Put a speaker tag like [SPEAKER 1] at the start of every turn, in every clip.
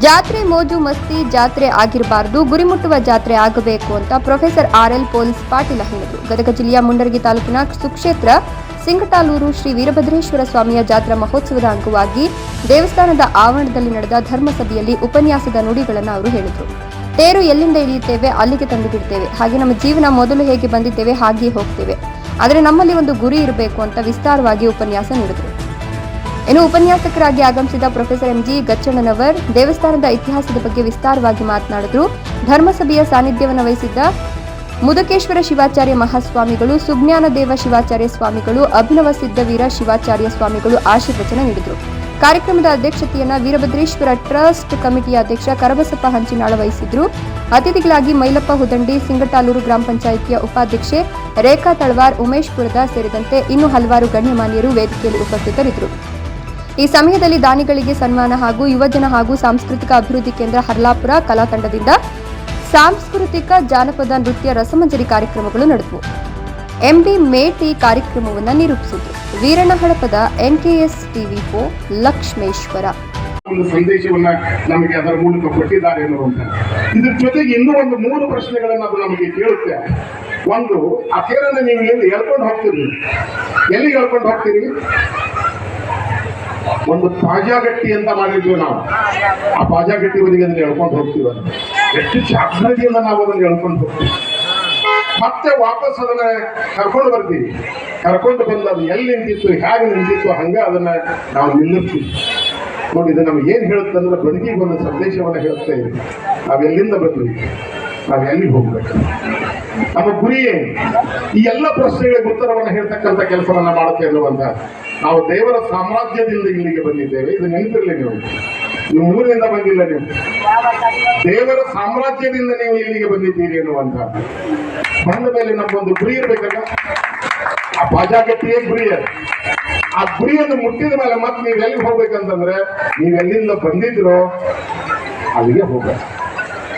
[SPEAKER 1] ಜಾತ್ರೆ ಮೋಜು ಮಸ್ತಿ ಜಾತ್ರೆ ಆಗಿರಬಾರದು ಗುರಿ ಮುಟ್ಟುವ ಜಾತ್ರೆ ಆಗಬೇಕು ಅಂತ professor R L police Patil ಹೇಳಿದರು. ಗದಗ ಜಿಲ್ಲೆಯ ಮುಂಡರಗಿ ತಾಲೂಕಿನ ಸುಕ್ಷೇತ್ರ ಸಿಂಗಟಾಲೂರು ಶ್ರೀ ವೀರಭದ್ರೇಶ್ವರ ಸ್ವಾಮಿಯ ಜಾತ್ರಾ ಮಹೋತ್ಸವದ ಅಂಗವಾಗಿ ದೇವಸ್ಥಾನದ ಆವರಣದಲ್ಲಿ ನಡೆದ ಧರ್ಮಸಭೆಯಲ್ಲಿ ಉಪನ್ಯಾಸದ ನುಡಿಗಳನ್ನು ಅವರು ಹೇಳಿದರು. ತೇರು ಎಲ್ಲಿಂದ ಇಳಿಯುತ್ತೇವೆ, ಅಲ್ಲಿಗೆ ತಂದು ಬಿಡ್ತೇವೆ. ಹಾಗೆ ನಮ್ಮ ಜೀವನ ಮೊದಲು ಹೇಗೆ ಬಂದಿದ್ದೇವೆ, ಹಾಗೆಯೇ ಹೋಗ್ತೇವೆ. ಆದರೆ ನಮ್ಮಲ್ಲಿ ಒಂದು ಗುರಿ ಇರಬೇಕು ಅಂತ ವಿಸ್ತಾರವಾಗಿ ಉಪನ್ಯಾಸ ನೀಡಿದರು. ಇನ್ನು ಉಪನ್ಯಾಸಕರಾಗಿ ಆಗಮಿಸಿದ ಪ್ರೊಫೆಸರ್ ಎಂಜಿ ಗಚ್ಚಣ್ಣನವರ್ ದೇವಸ್ಥಾನದ ಇತಿಹಾಸದ ಬಗ್ಗೆ ವಿಸ್ತಾರವಾಗಿ ಮಾತನಾಡಿದರು. ಧರ್ಮಸಭೆಯ ಸಾನ್ನಿಧ್ಯವನ್ನು ವಹಿಸಿದ್ದ ಮುದಕೇಶ್ವರ ಶಿವಾಚಾರ್ಯ ಮಹಾಸ್ವಾಮಿಗಳು ಸುಜ್ಞಾನ ದೇವ ಶಿವಾಚಾರ್ಯ ಸ್ವಾಮಿಗಳು, ಅಭಿನವ ಸಿದ್ಧವೀರ ಶಿವಾಚಾರ್ಯ ಸ್ವಾಮಿಗಳು ಆಶೀರ್ವಚನ ನೀಡಿದರು. ಕಾರ್ಯಕ್ರಮದ ಅಧ್ಯಕ್ಷತೆಯನ್ನು ವೀರಭದ್ರೇಶ್ವರ ಟ್ರಸ್ಟ್ ಕಮಿಟಿಯ ಅಧ್ಯಕ್ಷ ಕರಬಸಪ್ಪ ಹಂಚಿನಾಳ ವಹಿಸಿದ್ರು. ಅತಿಥಿಗಳಾಗಿ ಮೈಲಪ್ಪ ಹುದಂಡಿ, ಸಿಂಗಟಾಲೂರು ಗ್ರಾಮ ಪಂಚಾಯಿತಿಯ ಉಪಾಧ್ಯಕ್ಷೆ ರೇಖಾ ತಳವಾರ್ ಉಮೇಶ್ ಪುರದ ಸೇರಿದಂತೆ ಇನ್ನೂ ಹಲವಾರು ಗಣ್ಯಮಾನ್ಯರು ವೇದಿಕೆಯಲ್ಲಿ ಉಪಸ್ಥಿತರಿದ್ದರು. ಈ ಸಮಯದಲ್ಲಿ ದಾನಿಗಳಿಗೆ ಸನ್ಮಾನ ಹಾಗೂ ಯುವಜನ ಹಾಗೂ ಸಾಂಸ್ಕೃತಿಕ ಅಭಿವೃದ್ಧಿ ಕೇಂದ್ರ ಹರ್ಲಾಪುರ ಕಲಾತಂಡದಿಂದ ಸಾಂಸ್ಕೃತಿಕ ಜಾನಪದ ನೃತ್ಯ ರಸಮಂಜರಿ ಕಾರ್ಯಕ್ರಮಗಳು ನಡೆದವು. ಎಂಬಿ ಮೇಟಿ ಕಾರ್ಯಕ್ರಮವನ್ನು ನಿರೂಪಿಸಿದ್ರು ಎನ್ ಹಡಪದ ಎನ್ಕೆಎಸ್ ಟಿವಿ ಫೋ ಲಕ್ಷ್ಮೇಶ್ವರ.
[SPEAKER 2] ಒಂದು ಸಂದೇಶವನ್ನ ನಮಗೆ ಅದರ ಮೂಲಕ ಕೊಟ್ಟಿದ್ದಾರೆ ಅನ್ನುವಂಥ ಇದ್ರ ಜೊತೆಗೆ ಇನ್ನೂ ಒಂದು ಮೂರು ಪ್ರಶ್ನೆಗಳನ್ನು ಅದು ನಮಗೆ ಕೇಳುತ್ತೆ. ಒಂದು, ಆ ತೇರನ್ನು ನೀವು ಎಲ್ಲಿ ಎಳ್ಕೊಂಡು ಹೋಗ್ತೀರಿ? ಎಲ್ಲಿಗೆ ಎಳ್ಕೊಂಡು ಹೋಗ್ತೀರಿ? ಒಂದು ಪಾಜಾಗಟ್ಟಿ ಅಂತ ಮಾಡಿದ್ವಿ ನಾವು. ಆ ಪಾಜಾಗಟ್ಟಿವರೆಗೆ ಅದನ್ನ ಹೇಳ್ಕೊಂಡು ಹೋಗ್ತೀವಿ ಅದು ಎಷ್ಟು ಜಾಗೃತಿಯಿಂದ ನಾವು ಅದನ್ನ ಹೇಳ್ಕೊಂಡು ಹೋಗ್ತೀವಿ. ಮತ್ತೆ ವಾಪಸ್ ಅದನ್ನ ಕರ್ಕೊಂಡು ಬರ್ತೀವಿ. ಕರ್ಕೊಂಡು ಬಂದು ಅದು ಎಲ್ಲಿ ನಿಂತಿತ್ತು, ಹೇಗೆ ನಿಂತಿತ್ತು, ಹಂಗ ಅದನ್ನ ನಾವು ನಿಲ್ಲಿಸ್ತೀವಿ. ನೋಡಿ, ಇದು ನಮ್ಗೆ ಏನು ಹೇಳುತ್ತೆ ಅಂದ್ರೆ ಬದುಕಿಗೆ ಒಂದು ಸಂದೇಶವನ್ನು ಹೇಳುತ್ತೆ ನಾವು ಎಲ್ಲಿಂದ ಬಂದ್ವಿ? ನಾವು ಎಲ್ಲಿ ಹೋಗ್ಬೇಕು? ನಮ್ಮ ಗುರಿಯೇ ಈ ಎಲ್ಲ ಪ್ರಶ್ನೆಗಳಿಗೆ ಉತ್ತರವನ್ನು ಹೇಳ್ತಕ್ಕಂಥ ಕೆಲಸವನ್ನ ಮಾಡುತ್ತೆ ಅನ್ನುವಂತ ನಾವು ದೇವರ ಸಾಮ್ರಾಜ್ಯದಿಂದ ಇಲ್ಲಿಗೆ ಬಂದಿದ್ದೇವೆ. ಇದು ನೆನಪಿರಲಿ ನೀವು. ನೀವು ಊರಿನಿಂದ ಬಂದಿಲ್ಲ ನೀವು. ದೇವರ ಸಾಮ್ರಾಜ್ಯದಿಂದ ನೀವು ಇಲ್ಲಿಗೆ ಬಂದಿದ್ದೀರಿ ಅನ್ನುವಂತ ಬಂದ ಮೇಲೆ ನಮ್ಗೊಂದು ಗುರಿ ಇರ್ಬೇಕಲ್ಲ? ಆ ಬಾಜಾಗಟ್ಟಿಯೇ ಗುರಿ ಅದು? ಆ ಗುರಿಯನ್ನು ಮುಟ್ಟಿದ ಮೇಲೆ ಮತ್ತೆ ನೀವು ಎಲ್ಲಿಗೆ ಹೋಗ್ಬೇಕಂತಂದ್ರೆ, ನೀವು ಎಲ್ಲಿಂದ ಬಂದಿದ್ರೋ ಅಲ್ಲಿಗೆ ಹೋಗ್ಬೇಕು.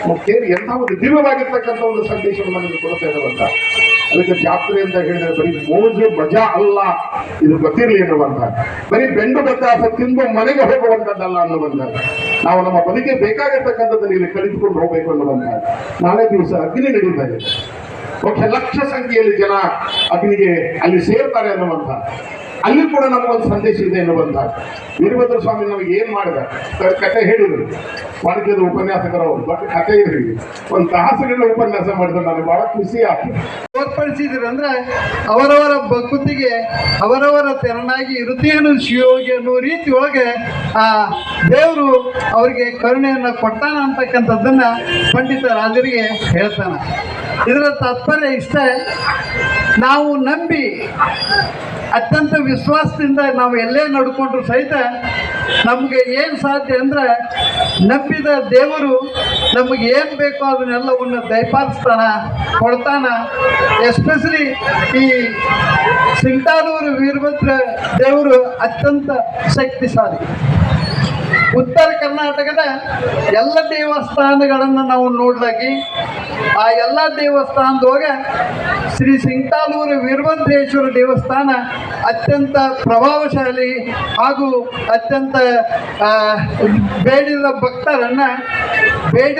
[SPEAKER 2] ಮುಖ್ಯ ಎಂಥ ಒಂದು ದಿವ್ಯವಾಗಿರ್ತಕ್ಕಂಥ ಒಂದು ಸಂದೇಶವನ್ನು ನಮಗೆ ಕೊಡ್ತಾ ಇರುವಂತ ಅದಕ್ಕೆ ಜಾತ್ರೆ ಅಂತ ಹೇಳಿದ್ರೆ ಬರೀ ಮೋಜು ಮಜಾ ಅಲ್ಲ. ಇದು ಗೊತ್ತಿರಲಿ ಎನ್ನುವಂತ. ಬರೀ ಬೆಂಡು ಬತ್ತಾಸ ತಿಂದು ಮನೆಗೆ ಹೋಗುವಂತದ್ದಲ್ಲ ಅನ್ನುವಂತ. ನಾವು ನಮ್ಮ ಬದುಕಿಗೆ ಬೇಕಾಗಿರ್ತಕ್ಕಂಥದ್ದನ್ನು ಇಲ್ಲಿ ಕಲಿತುಕೊಂಡು ಹೋಗಬೇಕು ಅನ್ನುವಂತ. ನಾಳೆ ದಿವಸ ಅಗ್ನಿ ನಡೀತಾ ಇದೆ. ಲಕ್ಷ ಸಂಖ್ಯೆಯಲ್ಲಿ ಜನ ಅಗ್ನಿಗೆ ಅಲ್ಲಿ ಸೇರ್ತಾರೆ ಅನ್ನುವಂತ. ಅಲ್ಲಿ ಕೂಡ ನಮಗೊಂದು ಸಂದೇಶ ಇದೆ ಎನ್ನುವಂತ ವೀರಭದ್ರ ಸ್ವಾಮಿ ನಮಗೆ ಏನ್ ಮಾಡಿದ? ಕತೆ ಹೇಳಿದ್ರು. ವಾಣಿಜ್ಯದ ಉಪನ್ಯಾಸಕರವರು ಬಟ್ ಕತೆ ಇರಲಿ ಒಂದು ತಾಸುಗಳ ಉಪನ್ಯಾಸ ಮಾಡಿದ್ರು. ನನಗೆ ಬಹಳ ಖುಷಿ ಆಯ್ತು.
[SPEAKER 3] ತೋರ್ಪಡಿಸಿದ್ರು ಅಂದ್ರೆ ಅವರವರ ಭಕ್ತಿಗೆ ಅವರವರ ತೆರನಾಗಿ ಇರುತ್ತೇನು ಶಿವಯೋಗಿ ಅನ್ನೋ ರೀತಿ ಒಳಗೆ, ಆ, ದೇವರು ಅವರಿಗೆ ಕರುಣೆಯನ್ನು ಕೊಟ್ಟಾನ ಅಂತಕ್ಕಂಥದ್ದನ್ನ ಪಂಡಿತ ರಾಜರಿಗೆ ಹೇಳ್ತಾನ. ಇದರ ತಾತ್ಪರ್ಯ ಇಷ್ಟೇ. ನಾವು ನಂಬಿ ಅತ್ಯಂತ ವಿಶ್ವಾಸದಿಂದ ನಾವು ಎಲ್ಲೇ ನಡ್ಕೊಂಡ್ರು ಸಹಿತ ನಮಗೆ ಏನು ಸಾಧ್ಯ ಅಂದ್ರೆ ನಂಬಿದ ದೇವರು ನಮಗೆ ಏನು ಬೇಕೋ ಅದನ್ನೆಲ್ಲವನ್ನು ದಯಪಾಲಿಸ್ತಾನ, ಕೊಡ್ತಾನ. ಎಸ್ಪೆಷಲಿ ಈ ಸಿಂಟಾನೂರು ವೀರಭದ್ರ ದೇವರು ಅತ್ಯಂತ ಶಕ್ತಿಶಾಲಿ. ಉತ್ತರ ಕರ್ನಾಟಕದ ಎಲ್ಲ ದೇವಸ್ಥಾನಗಳನ್ನು ನಾವು ನೋಡ್ಲಾಗಿ ಆ ಎಲ್ಲ ದೇವಸ್ಥಾನದೊಳಗೆ ಶ್ರೀ ಸಿಂಗ್ತಾಲೂರು ವೀರಭದ್ರೇಶ್ವರ ದೇವಸ್ಥಾನ ಅತ್ಯಂತ ಪ್ರಭಾವಶಾಲಿ ಹಾಗೂ ಅತ್ಯಂತ ಬೇಡಿದ ಭಕ್ತರನ್ನು ಬೇಡಿ